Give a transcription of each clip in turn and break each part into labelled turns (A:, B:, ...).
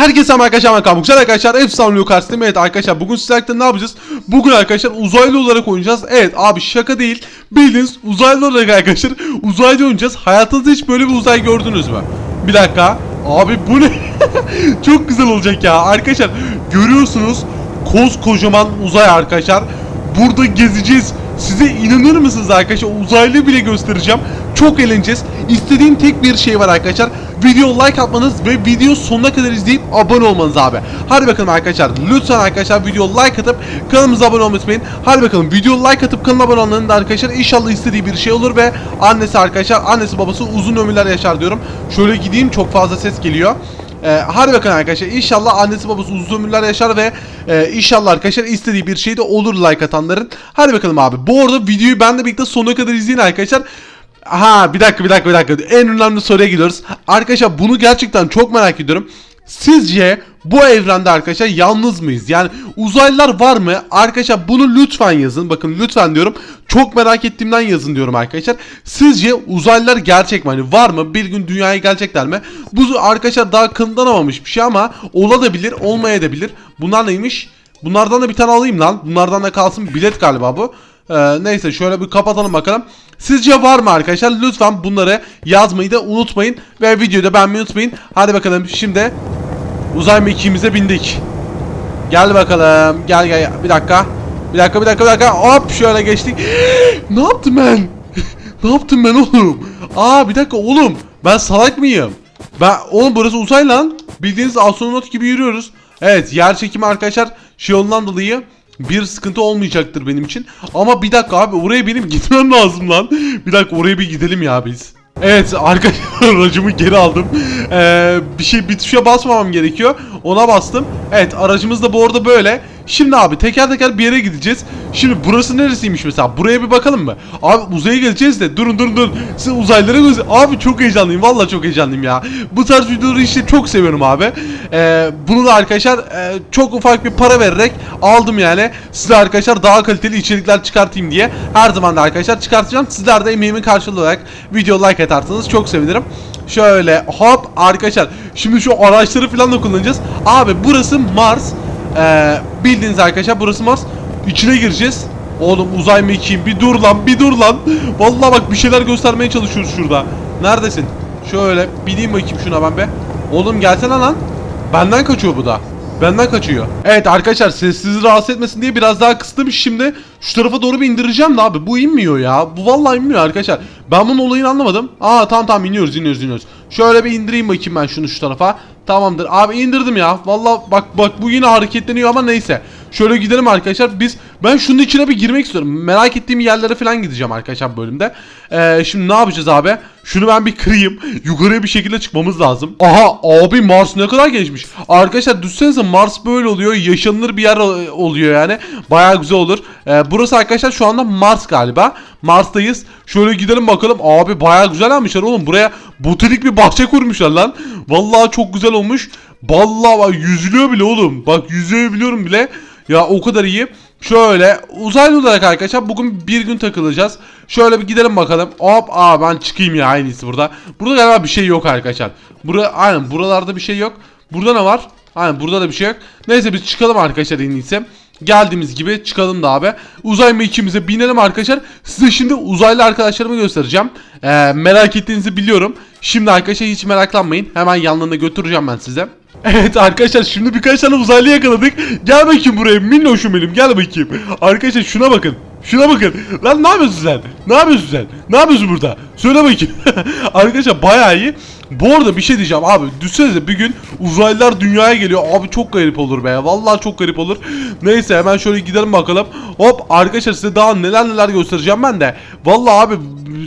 A: Herkese arkadaşlar ben Kamuk. Güzel arkadaşlar efsane Lukas Evet arkadaşlar bugün sizlerle ne yapacağız? Bugün arkadaşlar uzaylı olarak oynayacağız. Evet abi şaka değil. Bildiğiniz uzaylı olarak arkadaşlar uzaylı oynayacağız. Hayatınızda hiç böyle bir uzay gördünüz mü? Bir dakika. Abi bu ne? Çok güzel olacak ya. Arkadaşlar görüyorsunuz koskocaman uzay arkadaşlar. Burada gezeceğiz. Size inanır mısınız arkadaşlar? Uzaylı bile göstereceğim. Çok eğleneceğiz. İstediğim tek bir şey var arkadaşlar. Video like atmanız ve video sonuna kadar izleyip abone olmanız abi. Hadi bakalım arkadaşlar. Lütfen arkadaşlar video like atıp kanalımıza abone olmayı unutmayın. Hadi bakalım video like atıp kanala abone olanların da arkadaşlar inşallah istediği bir şey olur ve annesi arkadaşlar annesi babası uzun ömürler yaşar diyorum. Şöyle gideyim çok fazla ses geliyor. Ee, hadi bakın arkadaşlar inşallah annesi babası uzun ömürler yaşar ve e, inşallah arkadaşlar istediği bir şey de olur like atanların. Hadi bakalım abi. Bu arada videoyu ben de birlikte sonuna kadar izleyin arkadaşlar. Ha bir dakika bir dakika bir dakika. En önemli soruya gidiyoruz. Arkadaşlar bunu gerçekten çok merak ediyorum. Sizce bu evrende arkadaşlar yalnız mıyız? Yani uzaylılar var mı? Arkadaşlar bunu lütfen yazın. Bakın lütfen diyorum. Çok merak ettiğimden yazın diyorum arkadaşlar. Sizce uzaylılar gerçek mi? Hani var mı? Bir gün dünyaya gelecekler mi? Bu arkadaşlar daha kanıtlanamamış bir şey ama olabilir, olmayabilir. Bunlar neymiş? Bunlardan da bir tane alayım lan. Bunlardan da kalsın bilet galiba bu. Ee, neyse şöyle bir kapatalım bakalım. Sizce var mı arkadaşlar? Lütfen bunları yazmayı da unutmayın. Ve videoyu da beğenmeyi unutmayın. Hadi bakalım şimdi uzay mekiğimize bindik. Gel bakalım. Gel gel. Bir dakika. Bir dakika bir dakika bir dakika. Hop şöyle geçtik. ne yaptım ben? ne yaptım ben oğlum? Aa bir dakika oğlum. Ben salak mıyım? Ben oğlum burası uzay lan. Bildiğiniz astronot gibi yürüyoruz. Evet yer çekimi arkadaşlar şey ondan dolayı bir sıkıntı olmayacaktır benim için. Ama bir dakika abi oraya benim gitmem lazım lan. Bir dakika oraya bir gidelim ya biz. Evet arkadaşlar aracımı geri aldım. Ee, bir şey bir tuşa basmamam gerekiyor. Ona bastım. Evet aracımız da bu arada böyle. Şimdi abi teker teker bir yere gideceğiz. Şimdi burası neresiymiş mesela? Buraya bir bakalım mı? Abi uzaya geleceğiz de durun durun durun. Siz uzaylara göz... Abi çok heyecanlıyım. Vallahi çok heyecanlıyım ya. Bu tarz videoları işte çok seviyorum abi. Ee, bunu da arkadaşlar e, çok ufak bir para vererek aldım yani. Size arkadaşlar daha kaliteli içerikler çıkartayım diye. Her zaman da arkadaşlar çıkartacağım. Sizler de emeğimin karşılığı olarak video like atarsanız çok sevinirim. Şöyle hop arkadaşlar. Şimdi şu araçları falan da kullanacağız. Abi burası Mars. Ee, bildiğiniz arkadaşlar burası Mars. İçine gireceğiz. Oğlum uzay mekiğim bir dur lan bir dur lan. Vallahi bak bir şeyler göstermeye çalışıyoruz şurada. Neredesin? Şöyle bineyim bakayım şuna ben be. Oğlum gelsene lan. Benden kaçıyor bu da. Benden kaçıyor. Evet arkadaşlar sessizi rahatsız etmesin diye biraz daha kıstım. Şimdi şu tarafa doğru bir indireceğim de abi. Bu inmiyor ya. Bu vallahi inmiyor arkadaşlar. Ben bunun olayını anlamadım. Aa tamam tamam iniyoruz iniyoruz iniyoruz. Şöyle bir indireyim bakayım ben şunu şu tarafa. Tamamdır. Abi indirdim ya. Vallahi bak bak bu yine hareketleniyor ama neyse. Şöyle gidelim arkadaşlar. Biz ben şunun içine bir girmek istiyorum. Merak ettiğim yerlere falan gideceğim arkadaşlar bölümde. Ee, şimdi ne yapacağız abi? Şunu ben bir kırayım. Yukarıya bir şekilde çıkmamız lazım. Aha abi Mars ne kadar geçmiş. Arkadaşlar düşünsenize Mars böyle oluyor. Yaşanılır bir yer oluyor yani. Baya güzel olur. Ee, burası arkadaşlar şu anda Mars galiba. Mars'tayız. Şöyle gidelim bakalım. Abi baya güzel almışlar oğlum. Buraya botanik bir bahçe kurmuşlar lan. Vallahi çok güzel olmuş. Vallahi yüzülüyor bile oğlum. Bak yüzüyebiliyorum bile. Ya o kadar iyi. Şöyle uzaylı olarak arkadaşlar bugün bir gün takılacağız. Şöyle bir gidelim bakalım. Hop aa ben çıkayım ya en burada. Burada galiba bir şey yok arkadaşlar. Bura, aynen buralarda bir şey yok. Burada ne var? Aynen burada da bir şey yok. Neyse biz çıkalım arkadaşlar en. Geldiğimiz gibi çıkalım da abi. Uzay mekiğimize binelim arkadaşlar. Size şimdi uzaylı arkadaşlarımı göstereceğim. Ee, merak ettiğinizi biliyorum. Şimdi arkadaşlar hiç meraklanmayın. Hemen yanlarına götüreceğim ben size. Evet arkadaşlar şimdi birkaç tane uzaylı yakaladık. Gel bakayım buraya minnoşum benim gel bakayım. Arkadaşlar şuna bakın. Şuna bakın. Lan ne yapıyorsun sen? Ne yapıyorsun sen? Ne yapıyorsun burada? Söyle bakayım. arkadaşlar bayağı iyi. Bu arada bir şey diyeceğim abi. Düşünsenize bir gün uzaylılar dünyaya geliyor. Abi çok garip olur be. Vallahi çok garip olur. Neyse hemen şöyle gidelim bakalım. Hop arkadaşlar size daha neler neler göstereceğim ben de. Vallahi abi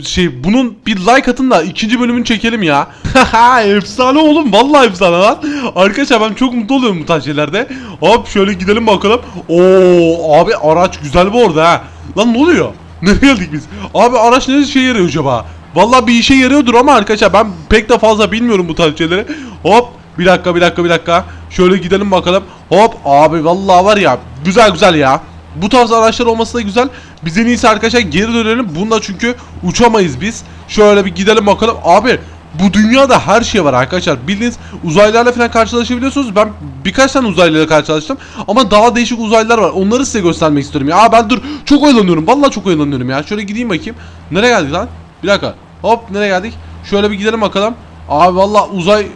A: şey bunun bir like atın da ikinci bölümünü çekelim ya. efsane oğlum. Vallahi efsane lan. Arkadaşlar ben çok mutlu oluyorum bu tarz şeylerde. Hop şöyle gidelim bakalım. Oo abi araç güzel bu arada ha. Lan ne oluyor? Nereye geldik biz? Abi araç ne işe yarıyor acaba? Vallahi bir işe yarıyordur ama arkadaşlar ben pek de fazla bilmiyorum bu tarz şeyleri. Hop bir dakika bir dakika bir dakika. Şöyle gidelim bakalım. Hop abi vallahi var ya güzel güzel ya. Bu tarz araçlar olması da güzel. Biz en iyisi arkadaşlar geri dönelim. Bunda çünkü uçamayız biz. Şöyle bir gidelim bakalım. Abi bu dünyada her şey var arkadaşlar. Bildiğiniz uzaylılarla falan karşılaşabiliyorsunuz. Ben birkaç tane uzaylıyla karşılaştım. Ama daha değişik uzaylılar var. Onları size göstermek istiyorum ya. Aa, ben dur çok oyalanıyorum. Vallahi çok oyalanıyorum ya. Şöyle gideyim bakayım. Nereye geldik lan? Bir dakika. Hop nereye geldik? Şöyle bir gidelim bakalım. Abi vallahi uzay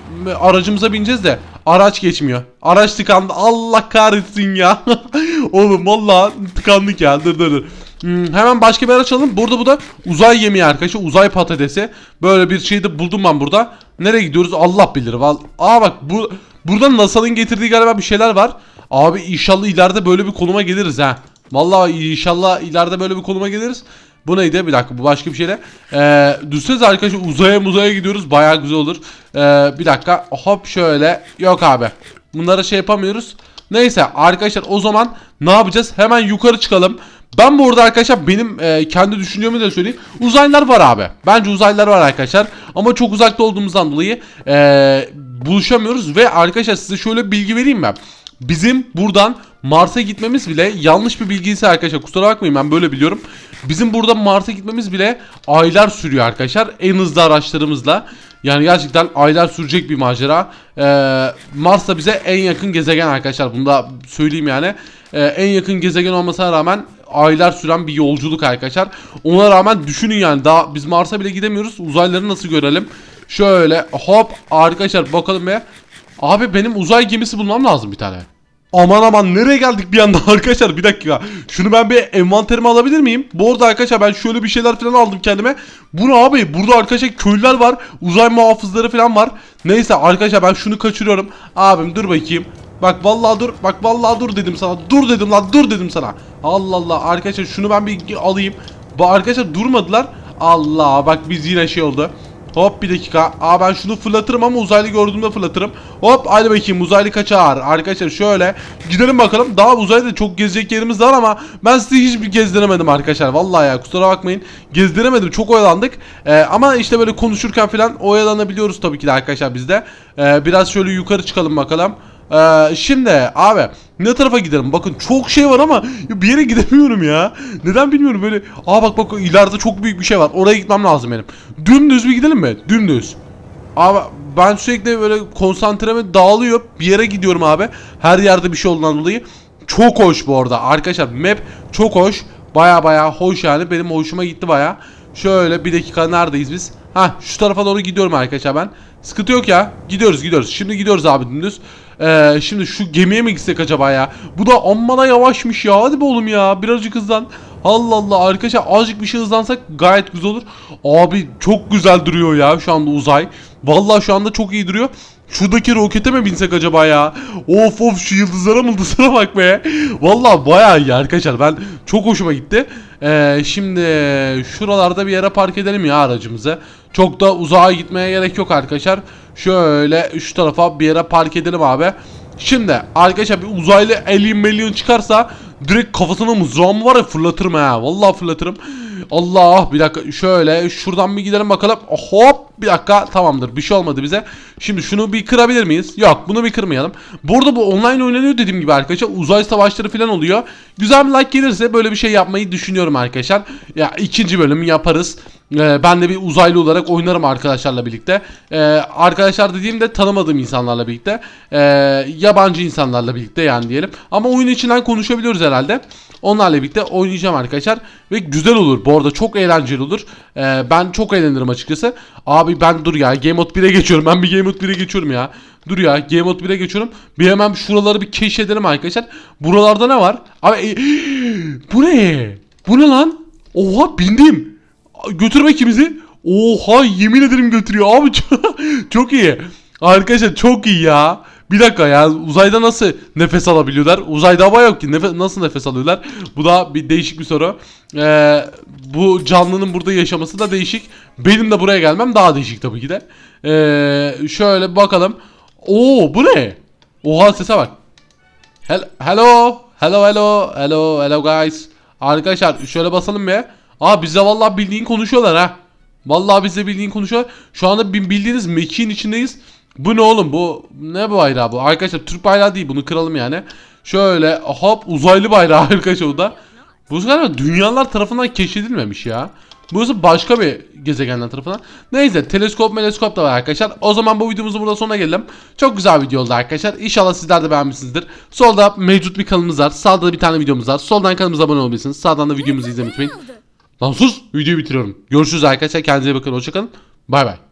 A: aracımıza bineceğiz de araç geçmiyor. Araç tıkandı. Allah kahretsin ya. Oğlum vallahi tıkandık ya. Dur dur dur. Hmm, hemen başka bir araç alalım. Burada bu da uzay yemeği arkadaşlar. Uzay patatesi. Böyle bir şey de buldum ben burada. Nereye gidiyoruz? Allah bilir. Aa bak bu burada NASA'nın getirdiği galiba bir şeyler var. Abi inşallah ileride böyle bir konuma geliriz ha. Vallahi inşallah ileride böyle bir konuma geliriz. Bu neydi? Bir dakika bu başka bir şeyle. Ee, düşünsenize arkadaşlar uzaya muzaya gidiyoruz. Bayağı güzel olur. Ee, bir dakika. Hop şöyle. Yok abi. Bunlara şey yapamıyoruz. Neyse arkadaşlar o zaman ne yapacağız? Hemen yukarı çıkalım. Ben bu arada arkadaşlar benim e, kendi düşüncemi de söyleyeyim. Uzaylılar var abi. Bence uzaylılar var arkadaşlar. Ama çok uzakta olduğumuzdan dolayı e, buluşamıyoruz. Ve arkadaşlar size şöyle bilgi vereyim ben. Bizim buradan Mars'a gitmemiz bile yanlış bir bilgiyse arkadaşlar kusura bakmayın ben böyle biliyorum. Bizim burada Mars'a gitmemiz bile aylar sürüyor arkadaşlar. En hızlı araçlarımızla. Yani gerçekten aylar sürecek bir macera. Ee, Mars da bize en yakın gezegen arkadaşlar. Bunu da söyleyeyim yani. Ee, en yakın gezegen olmasına rağmen aylar süren bir yolculuk arkadaşlar. Ona rağmen düşünün yani daha biz Mars'a bile gidemiyoruz. Uzayları nasıl görelim? Şöyle hop arkadaşlar bakalım be. Abi benim uzay gemisi bulmam lazım bir tane. Aman aman nereye geldik bir anda arkadaşlar bir dakika. Şunu ben bir envanterime alabilir miyim? Bu arada arkadaşlar ben şöyle bir şeyler falan aldım kendime. Bu ne abi? Burada arkadaşlar köylüler var. Uzay muhafızları falan var. Neyse arkadaşlar ben şunu kaçırıyorum. Abim dur bakayım. Bak vallahi dur. Bak vallahi dur dedim sana. Dur dedim lan dur dedim sana. Allah Allah arkadaşlar şunu ben bir alayım. Arkadaşlar durmadılar. Allah bak biz yine şey oldu. Hop bir dakika. Aa ben şunu fırlatırım ama uzaylı gördüğümde fırlatırım. Hop hadi bakayım uzaylı kaçar. Arkadaşlar şöyle gidelim bakalım. Daha uzayda çok gezecek yerimiz var ama ben sizi hiçbir gezdiremedim arkadaşlar. Vallahi ya kusura bakmayın. Gezdiremedim. Çok oyalandık. Ee, ama işte böyle konuşurken falan oyalanabiliyoruz tabii ki de arkadaşlar biz de. Ee, biraz şöyle yukarı çıkalım bakalım. Ee, şimdi abi ne tarafa gidelim? Bakın çok şey var ama bir yere gidemiyorum ya. Neden bilmiyorum böyle. Aa bak bak ileride çok büyük bir şey var. Oraya gitmem lazım benim. Dümdüz bir gidelim mi? Dümdüz. Abi ben sürekli böyle konsantreme dağılıyor. Bir yere gidiyorum abi. Her yerde bir şey olduğundan dolayı. Çok hoş bu arada. Arkadaşlar map çok hoş. Baya baya hoş yani. Benim hoşuma gitti baya. Şöyle bir dakika neredeyiz biz? Ha şu tarafa doğru gidiyorum arkadaşlar ben. Sıkıntı yok ya. Gidiyoruz gidiyoruz. Şimdi gidiyoruz abi dümdüz. Ee, şimdi şu gemiye mi gitsek acaba ya? Bu da amma da yavaşmış ya. Hadi be oğlum ya. Birazcık hızlan. Allah Allah arkadaşlar azıcık bir şey hızlansak gayet güzel olur. Abi çok güzel duruyor ya şu anda uzay. Vallahi şu anda çok iyi duruyor. Şuradaki rokete mi binsek acaba ya? Of of şu yıldızlara mıldızlara bak be. Vallahi bayağı iyi arkadaşlar. Ben çok hoşuma gitti. Ee, şimdi şuralarda bir yere park edelim ya aracımızı. Çok da uzağa gitmeye gerek yok arkadaşlar. Şöyle şu tarafa bir yere park edelim abi. Şimdi arkadaşlar bir uzaylı alien milyon çıkarsa direkt kafasına mızrağımı var ya fırlatırım ha. Vallahi fırlatırım. Allah bir dakika şöyle şuradan bir gidelim bakalım. Hop bir dakika tamamdır bir şey olmadı bize. Şimdi şunu bir kırabilir miyiz? Yok bunu bir kırmayalım. Burada bu online oynanıyor dediğim gibi arkadaşlar. Uzay savaşları falan oluyor. Güzel bir like gelirse böyle bir şey yapmayı düşünüyorum arkadaşlar. Ya ikinci bölüm yaparız. Ee, ben de bir uzaylı olarak oynarım arkadaşlarla birlikte. Ee, arkadaşlar dediğimde tanımadığım insanlarla birlikte. Ee, yabancı insanlarla birlikte yani diyelim. Ama oyun içinden konuşabiliyoruz herhalde. Onlarla birlikte oynayacağım arkadaşlar. Ve güzel olur. Bu arada çok eğlenceli olur. Ee, ben çok eğlenirim açıkçası. Abi ben dur ya. Game Mode 1'e geçiyorum. Ben bir Game Mode 1'e geçiyorum ya. Dur ya. Game Mode 1'e geçiyorum. Bir hemen şuraları bir keşfedelim arkadaşlar. Buralarda ne var? Abi e, bu ne? Bu ne lan? Oha bindim. Götürme ikimizi. Oha yemin ederim götürüyor abi çok iyi. Arkadaşlar çok iyi ya. Bir dakika ya uzayda nasıl nefes alabiliyorlar? Uzayda hava yok ki nefes, nasıl nefes alıyorlar? Bu da bir değişik bir soru. Ee, bu canlının burada yaşaması da değişik. Benim de buraya gelmem daha değişik tabii ki de. Ee, şöyle bakalım. Oo bu ne? Oha sese bak. Hel hello. Hello hello. Hello hello guys. Arkadaşlar şöyle basalım bir. Aa bize vallahi bildiğin konuşuyorlar ha. Vallahi bize bildiğin konuşuyorlar. Şu anda bildiğiniz mekiğin içindeyiz. Bu ne oğlum bu ne bu bayrağı bu? Arkadaşlar Türk bayrağı değil bunu kıralım yani. Şöyle hop uzaylı bayrağı arkadaşlar o da. Bu galiba dünyalar tarafından keşfedilmemiş ya. Burası başka bir gezegenden tarafından. Neyse teleskop meleskop da var arkadaşlar. O zaman bu videomuzun burada sonuna gelelim. Çok güzel video oldu arkadaşlar. İnşallah sizler de beğenmişsinizdir. Solda mevcut bir kanalımız var. Sağda da bir tane videomuz var. Soldan kanalımıza abone olabilirsiniz. Sağdan da videomuzu izlemeyi unutmayın. Lan sus videoyu bitiriyorum. Görüşürüz arkadaşlar. Kendinize bakın. Hoşçakalın. Bay bay.